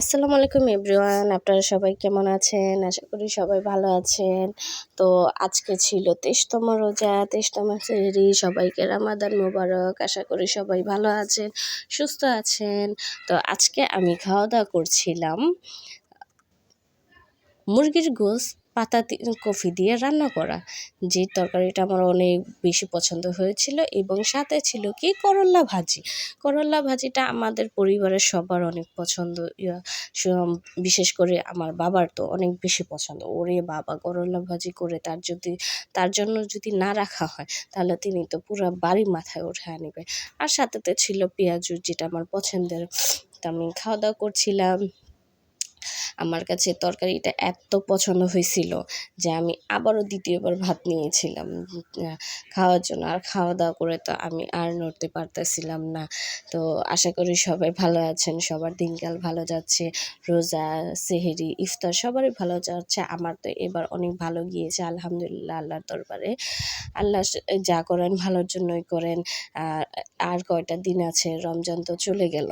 আসসালামু আলাইকুম এভরিওয়ান, আপনারা সবাই কেমন আছেন? আশা করি সবাই ভালো আছেন। তো আজকে ছিল তেইশতম রোজা, তেইশতম সেহরি সবাইকে রামাদান মোবারক, আশা করি সবাই ভালো আছেন, সুস্থ আছেন। তো আজকে আমি খাওয়া দাওয়া করছিলাম। মুরগির গোস পাতা কফি দিয়ে রান্না করা। যে তরকারিটা আমার অনেক বেশি পছন্দ হয়েছিল এবং সাথে ছিল কি? করল্লা ভাজি। করল্লা ভাজিটা আমাদের পরিবারের সবার অনেক পছন্দ। বিশেষ করে আমার বাবার তো অনেক বেশি পছন্দ। ওরে বাবা করল্লা ভাজি করে তার যদি, তার জন্য যদি না রাখা হয়, তাহলে তিনি তো পুরো বাড়ি মাথায় উঠে আনবে। আর সাথেতে ছিল পেঁয়াজু, যেটা আমার পছন্দের। তা আমি খাওয়া দাওয়া করছিলাম। আমার কাছে তরকারিটা এত পছন্দ হয়েছিল যে আমি আবারও দ্বিতীয়বার ভাত নিয়েছিলাম। খাওয়ার জন্য। আর খাওয়া দাওয়া করে তো আমি আর নড়তে পারতেছিলাম না। তো আশা করি সবাই ভালো আছেন। সবার দিনকাল ভালো যাচ্ছে। রোজা, সেহেরি, ইফতার সবারই ভালো যাচ্ছে। আমার তো এবার অনেক ভালো গিয়েছে, আলহামদুলিল্লাহ, আল্লাহর দরবারে। আল্লাহ যা করেন ভালোর জন্যই করেন। আর আর কয়টা দিন আছে? রমজান তো চলে গেল।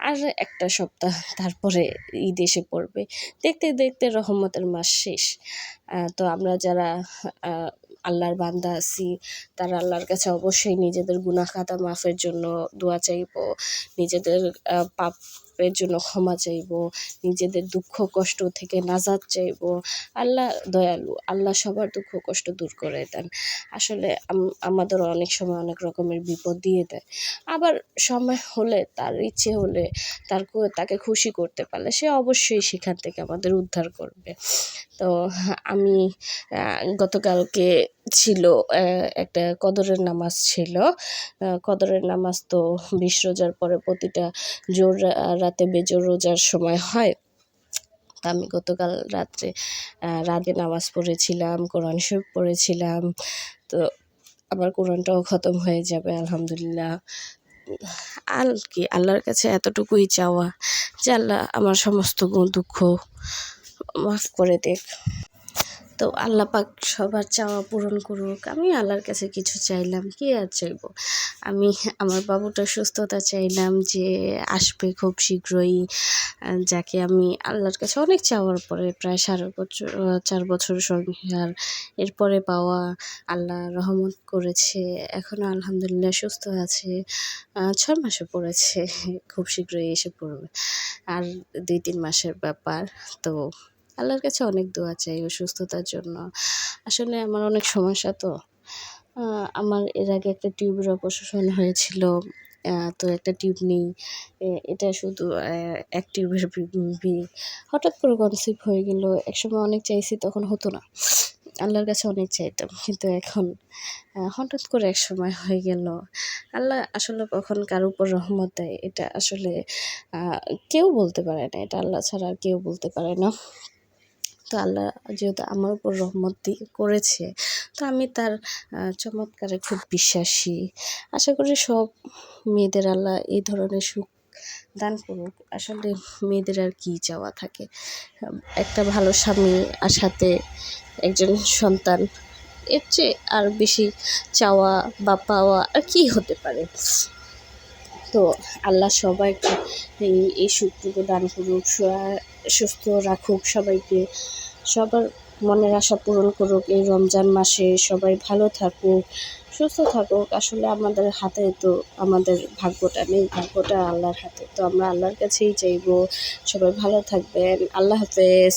আর একটা সপ্তাহ তারপরে ঈদ এসে পড়বে। দেখতে দেখতে রহমতের মাস শেষ। তো আমরা যারা আল্লাহর বান্দা আছি, তারা আল্লাহর কাছে অবশ্যই নিজেদের গুনাখাতা মাফের জন্য দোয়া চাইব। নিজেদের পাপ পাপের জন্য ক্ষমা চাইব, নিজেদের দুঃখ কষ্ট থেকে নাজাদ চাইব। আল্লাহ দয়ালু, আল্লাহ সবার দুঃখ কষ্ট দূর করে দেন। আসলে আমাদের অনেক সময় অনেক রকমের বিপদ দিয়ে দেয়। আবার সময় হলে, তার ইচ্ছে হলে, তার তাকে খুশি করতে পারলে, সে অবশ্যই সেখান থেকে আমাদের উদ্ধার করবে। তো আমি গতকালকে ছিল একটা কদরের নামাজ ছিল। কদরের নামাজ তো বিশ রোজার পরে প্রতিটা জোর রাতে বেজোর রোজার সময় হয়। আমি গতকাল রাত্রে রাতে নামাজ পড়েছিলাম, কোরআন শরীফ পড়েছিলাম। তো আমার কোরআনটাও খতম হয়ে যাবে, আলহামদুলিল্লাহ। আর কি, আল্লাহর কাছে এতটুকুই চাওয়া যে আল্লাহ আমার সমস্ত দুঃখ মাফ করে দেখ তো আল্লাহ পাক সবার চাওয়া পূরণ করুক। আমি আল্লাহর কাছে কিছু চাইলাম, কি আর চাইব? আমি আমার বাবুটার সুস্থতা চাইলাম যে আসবে খুব শীঘ্রই, যাকে আমি আল্লাহর কাছে অনেক চাওয়ার পরে প্রায় সাড়ে বছর, চার বছর সংসার, এরপরে পাওয়া আল্লাহ রহমত করেছে। এখনও আলহামদুলিল্লাহ সুস্থ আছে। ছয় মাসে পড়েছে, খুব শীঘ্রই এসে পড়বে। আর দুই তিন মাসের ব্যাপার, তো আল্লাহর কাছে অনেক দোয়া চাই অসুস্থতার জন্য। আসলে আমার অনেক সমস্যা তো। আমার এর আগে একটা টিউবের অপসারণ হয়েছিল। তো একটা টিউব নেই। এটা শুধু এক টিউবের হঠাৎ করে কনসিভ হয়ে গেল। একসময় অনেক চাইছি, তখন হতো না। আল্লাহর কাছে অনেক চাইতাম, কিন্তু এখন হঠাৎ করে এক সময় হয়ে গেল। আল্লাহ আসলে কখন কার উপর রহমত দেয়, এটা আসলে কেউ বলতে পারে না। এটা আল্লাহ ছাড়া আর কেউ বলতে পারে না। তো আল্লাহ যেহেতু আমার উপর রহমত দিয়ে করেছে, তো আমি তার চমৎকারে খুব বিশ্বাসী। আশা করি সব মেয়েদের আল্লাহ এই ধরনের সুখ দান করুক। আসলে মেয়েদের আর কী চাওয়া থাকে? একটা ভালো স্বামী আর সাথে একজন সন্তান, এর চেয়ে আর বেশি চাওয়া বা পাওয়া আর কী হতে পারে? তো আল্লাহ সবাইকে এই সুখটুকু দান করুক সুস্থ রাখুক, সবাইকে সবার মনের আশা পূরণ করুক। এই রমজান মাসে সবাই ভালো থাকুক, সুস্থ থাকুক। আসলে আমাদের হাতে তো আমাদের ভাগ্যটা নেই, ভাগ্যটা আল্লাহর হাতে। তো আমরা আল্লাহর কাছেই চাইব। সবাই ভালো থাকবেন। আল্লাহ হাফেজ।